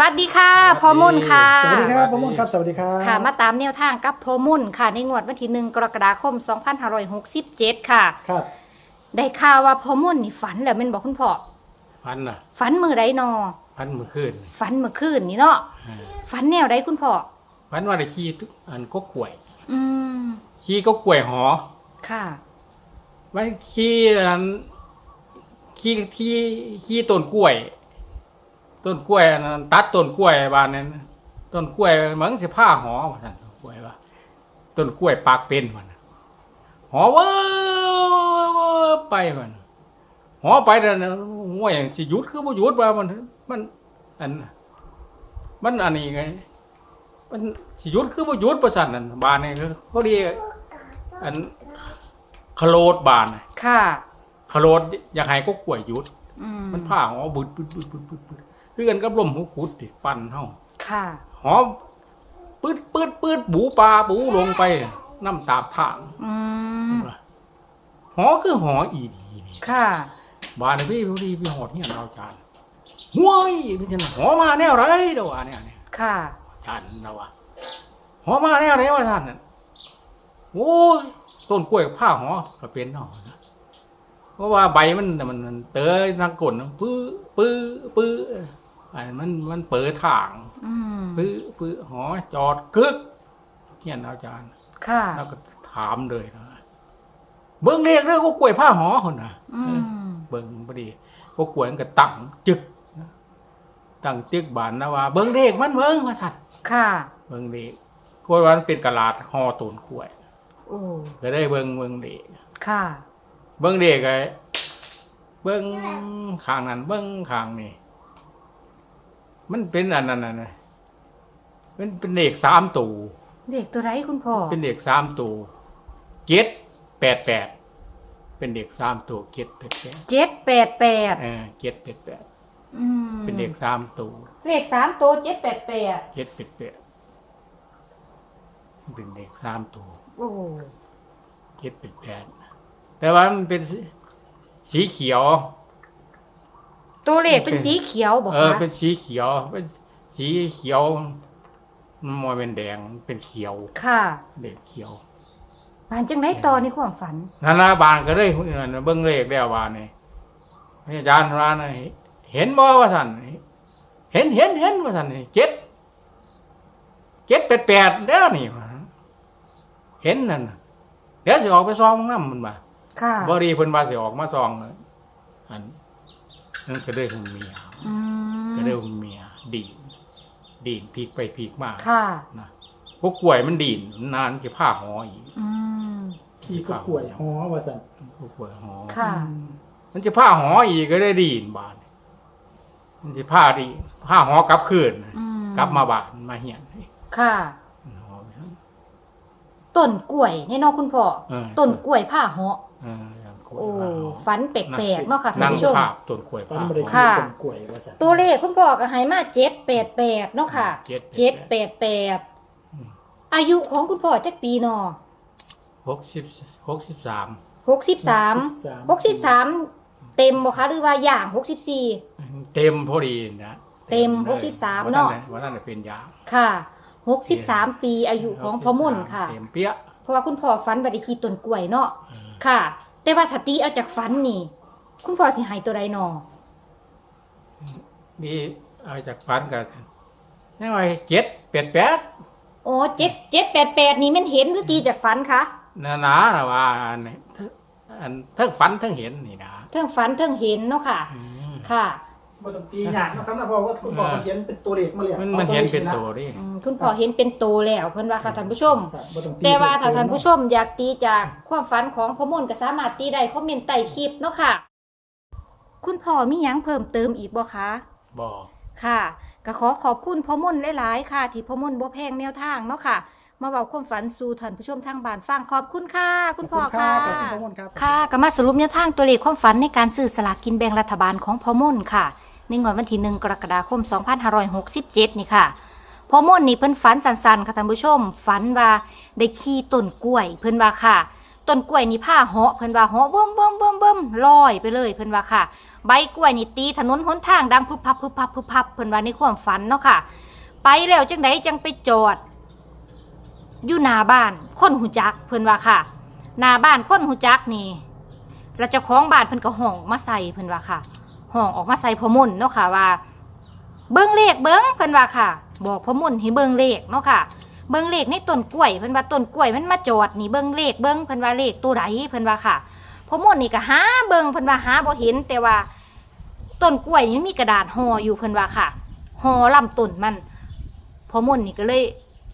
สวัสดีค่ะพอมุ่นค่ะ สวัสดีครับประมุนครับ สวัสดีครับค่ะ มาตามแนวทางกับพอมุ่นค่ะ ในงวดวันที่หนึ่งกรกฎาคม 2567 ค่ะ ครับ ได้ข่าวว่าพอมุ่นนี่ฝันแล้วแม่นบอกคุณพ่อพันน่ะฝันมือไรนอพันมือขึ้นฝันเมื่อคืนนี่เนาะอ่าฝันแนวไรคุณพ่อพันว่าได้ขี้ทุกอันก็กล้วยอืมขี้ก็กล้วยหอค่ะไม่ขี้อันขี้ขี้ขี้ต้นกล้วย ต้นกล้วยอันนั้นตัดต้นกล้วยบานนั้นต้นกล้วยมันสิผ้าหอว่าซั่นต้นกล้วยว่าต้นกล้วยปากเป็นมันน่ะหอเว้อไปมันหอไปแต่ะห่วยสิหยุดคือบ่หยุดว่ามัน มันอันมันอันนี้ไง มันสิหยุดคือบ่หยุดประสันนั่นบานนี่คือพอดีอันขโลดบานน่ะค่ะขโลดอยากให้ก็กล้วยหยุดอืมมันผ้าหอบึดบึดบึดบึดบึดบึด คือกันกับลมหูขุดติปั่นเฮาค่ะ หอปืดปืดปืดบูปลาบูลงไปน้ำตาบทางอืมหอคือหออีดีนี่ค่ะ บานนี่พี่พอดีพี่หอดเนี่ยเราจานห้วยพี่จันหอมาแนวไรเด้อว่าเนี่ยเนี่ยค่ะจานเราว่าหอมาแนวไหนวะท่านน่ะโอ้ยต้นกล้วยผ้าหอก็เป็นเนาะนะเพราะว่าใบมันน่ะมันมันเตยนางกลนะปื้อปื้อปื้อ อันมันมันเปิดทางอืมปื้อปื้อหอจอดกึกเฮียนอาจารย์ ค่ะ แล้วก็ถามเลยนะเบิ้งเลขเรื่องก็กล้วยผ้าหอคนน่ะอืมเบิ้งพอดีก็กล้วยมันก็ตั้งจึกนะตั้งจึกบานนะว่า เบิ้งเลขมันเบิ้งว่าสัตว์ค่ะ เบิ่งเด็กกล้วยวันเป็นกะลาดห่อตูนกล้วยโอ้ก็ได้เบิ่งเบิ่งเด็กค่ะ เบิ่งเด็กไอ้เบิ่งข้างนั้น เบิ่งข้างนี่ มันเป็นอันนั้นน่ะนะมันเป็นเด็กสามตูเด็กตัวไรคุณพ่อ เป็นเด็กสามตูเจ็ดแปดแปดเป็นเด็กสามตูเจ็ดแปดแปดเจ็ดแปดแปดเออเจ็ดแปดแปดอืมเป็นเด็กสามตูเลขสามตัวเจ็ดแปดแปดเจ็ดแปดแปดเป็นเด็กสามตูโอ้เจ็ดแปดแปดแต่ว่ามันเป็นสีสีเขียว ตัวเลขเป็นสีเขียวบอกเออ คะเป็นสีเขียว เป็นสีเขียวมันมอยเป็นแดง เป็นเขียว ค่ะเด็กเขียวบานจังได้ต่อในความฝันนานาบานก็เลยเบิ้งเลขแล้วบานนี่อาจารย์ร้านน่ะเห็นบ่ว่าท่านเห็นเห็นเห็นว่าท่านนี่เจ็ดเจ็ดแปดแปดเด้อนี่ว่าเห็นนั่นน่ะเดี๋ยวสิออกไปซองน้ำมันมา ค่ะบ่ดีเพิ่นว่าสิออกมาซองน่ะอัน นั่นก็เลยหุ่นเมียอืมก็เลยหุ่นเมียดีนดีนพีกไปพีกมาค่ะ นะพวกกล้วยมันดีนนานจะผ้าหออีกอืม ขี่ก็กล้วยหอว่าสันพวกกล้วยหอ ค่ะมันจะผ้าหออีกก็ได้ดีนบานมันจะผ้าดีผ้าหอกลับคืนอืมกลับมาบานมาเหียนค่ะหอไปทั้ง ต้นกล้วยในเนอกคุณพ่อ เออ ต้นกล้วยผ้าเหาะ เออ อย่างกล้วยโอ้ผ้าหอฝันแปลกๆเนาะค่ะท่านั่นงผู้ชม ภาพต้นกล้วยฟันผ้าบริหอขี่ค่ะ ต้นกล้วยว่าสันตัวเลขคุณพ่อก็ให้มาเจ็ดแปดแปดเนาะค่ะเจ็ดเจ็ดแปดแปดอายุของคุณพ่อจักปีเนาะหกสิบหกสิบสามหกสิบสามหกสิบสามเต็มบ่คะหรือว่าอย่างหกสิบสี่ เต็มพอดีนะเต็มลย63เนาะว่าท่านได้เป็นยาค่ะหกสิบสามปีอายุของพ่อมุ่นค่ะ เต็มเปี้ยเพราะว่าคุณพ่อฝันบัดได้ขี่ต้นกล้วยเนาะเออค่ะ แต่ว่าถ้าตีเอาจากฝันนี่ คุณพ่อสิใหายตัวใดนอนี่เอาจากฟันกันนี่ไงเจ็ดแปดแปดโอ้เจ็ดเจ็ดแปดแปดนี่แมันเห็นหรือตีจากฝันคะนานานะว่าอันนี้อันทั้งฝันทั้งเห็นนี่นะ เทิงฝันเทิงเห็นเนาะค่ะอืมค่ะ บ่ต้องตีอย่างนะครับนะเพราะว่าคุณบอกว่าเขียนเป็นตัวเลขมาเลยมันมันเห็นเป็นตัวดิอืมคุณพ่อเห็นเป็นโตแล้วเพิ่นว่าค่ะท่านผู้ชม ครับบ่ต้องตีแต่ว่าถ้าท่านผู้ชมอยากตีจากความฝันของพ่อมุ่นก็สามารถตีได้คอมเมนต์ใต้คลิปเนาะค่ะ คุณพ่อมีหยังเพิ่มเติมอีกบ่คะ บอก ค่ะก็ขอขอบคุณพ่อมุ่นหลาย ๆ ค่ะ ที่พ่อมุ่นบ่แพงแนวทางเนาะค่ะ มาเว้าความฝันสู่ท่านผู้ชมทางบ้านฟังขอบคุณค่ะ คุณพ่อขบค่ะ ขอบคุณพ่อมนครับ ค่ะก็มาสรุปแนวทางตัวเลขความฝันในการซื้อสลากกินแบ่งรัฐบาลของพ่อม่นค่ะ ในงวดวันที่หนึ่งกรกฎาคม 2567 นี่ค่ะพอม่นนี่เพิ่นฝันสันๆค่ะท่านผู้ชม ฝันว่าได้ขี่ต้นกล้วย เพิ่นว่าค่ะต้นกล้วยนี่ผ้าเหาะเพิ่นว่าเหาะเบิ่มเบิ่มเบิ่มเบิ่มลอยไปเลยเพิ่นว่าค่ะ ใบกล้วยนี่ตีถนนหนทางดังพึบพับพึบพับพึบพับเพิ่นว่าในความฝันเนาะค่ะ ไปแล้วจังไดจังไปจอดอยู่หน้าบ้านคนหูจักเพิ่นว่าค่ะหน้าบ้านคนหูจักนี่แล้วเจ้องบ้านเพิ่นก็ห้องมาใส่เพิ่นว่าค่ะ ห้องออกมาใส่พอมุนเนาะค่ะว่า เบิ่งเลขเบิ่งเพิ่นว่าค่ะ บอกพอมุนให้เบิ่งเลขเนาะค่ะ เบิ่งเลขในต้นกล้วยเพิ่นว่าต้นกล้วยมันมาจอดนี่เบิ่งเลขเบิ่งเพิ่นว่าเลขตัวใดเพิ่นว่าค่ะพอมุนนี่ก็หาเบิ่งเพิ่นว่าหาบ่เห็นแต่ว่าต้นกล้วยนี่มีกระดาษห่ออยู่เพิ่นว่าค่ะห่อลำต้นมันพอมุนนี่ก็เลย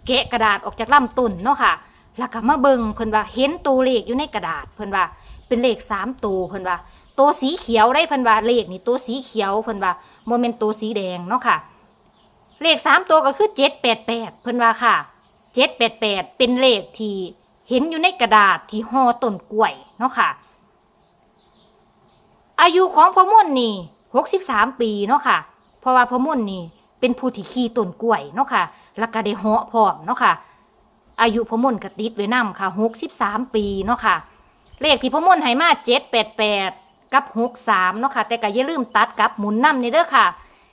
แกะกระดาษออกจากลำต้นเนาะค่ะ แล้วก็มาเบิ่งเพิ่นว่าเห็นตัวเลขอยู่ในกระดาษเพิ่นว่า เป็นเลขสามตัวเพิ่นว่า ตัวสีเขียวได้เพิ่นว่าเลขนี่ตัวสีเขียวเพิ่นว่าโมเมนตัวสีแดงเนาะค่ะ เลขสามตัวก็คือเจ็ดแปดแปดเพิ่นว่าค่ะเจ็ดแปดแปดเป็นเลขที่เห็นอยู่ในกระดาษที่ห่อต้นกล้วยเนาะค่ะ อายุของพ่อมุ่นนี่หกสิบสามปีเนาะค่ะ เพราะว่าพ่อมุ่นนี่เป็นผู้ที่ขี่ต้นกล้วยเนาะค่ะแล้วก็ได้หาะพร้อมเนาะค่ะ อายุพ่อมุ่นกระติดไว้นำค่ะหกสิบสามปีเนาะค่ะ เลขที่พ่อมุ่นให้มาเจ็ดแปดแปด กับหกสามเนาะค่ะ แต่ก็อย่าลืมตัดกับหมุนน้ำนี่เด้อค่ะ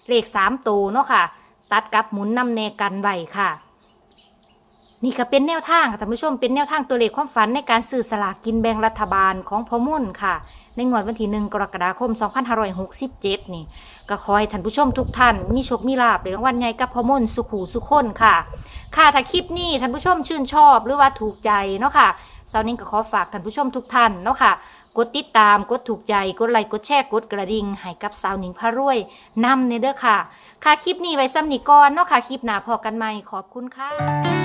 เลขสามตัวเนาะค่ะ ตัดกับหมุนน้ำแนกันไว้ค่ะ นี่ก็เป็นแนวทางค่ะท่านผู้ชมเป็นแนวทางตัวเลขความฝันในการซื้อสลากกินแบ่งรัฐบาลของพอมุ่นค่ะ ในงวดวันที่หนึ่งกรกฎาคม 2567 นี่ ก็ขอให้ท่านผู้ชมทุกท่าน มีโชคมีลาบในรางวัลใหญ่กับพอมุ่นสุขูสุขคนค่ะ ค่ะถ้าคลิปนี้ท่านผู้ชมชื่นชอบหรือว่าถูกใจเนาะค่ะเซานิ่งก็ขอฝากท่านผู้ชมทุกท่านเนาะค่ะ กดติดตาม กดถูกใจ กดไลค์ กดแชร์ กดกระดิ่งให้กับสาวหนิงพระรวยนำในเด้อค่ะ ค่ะคลิปนี้ไว้ซ้ำนีก่อนเนาะค่ะ คลิปหน้าพอกันใหม่ขอบคุณค่ะ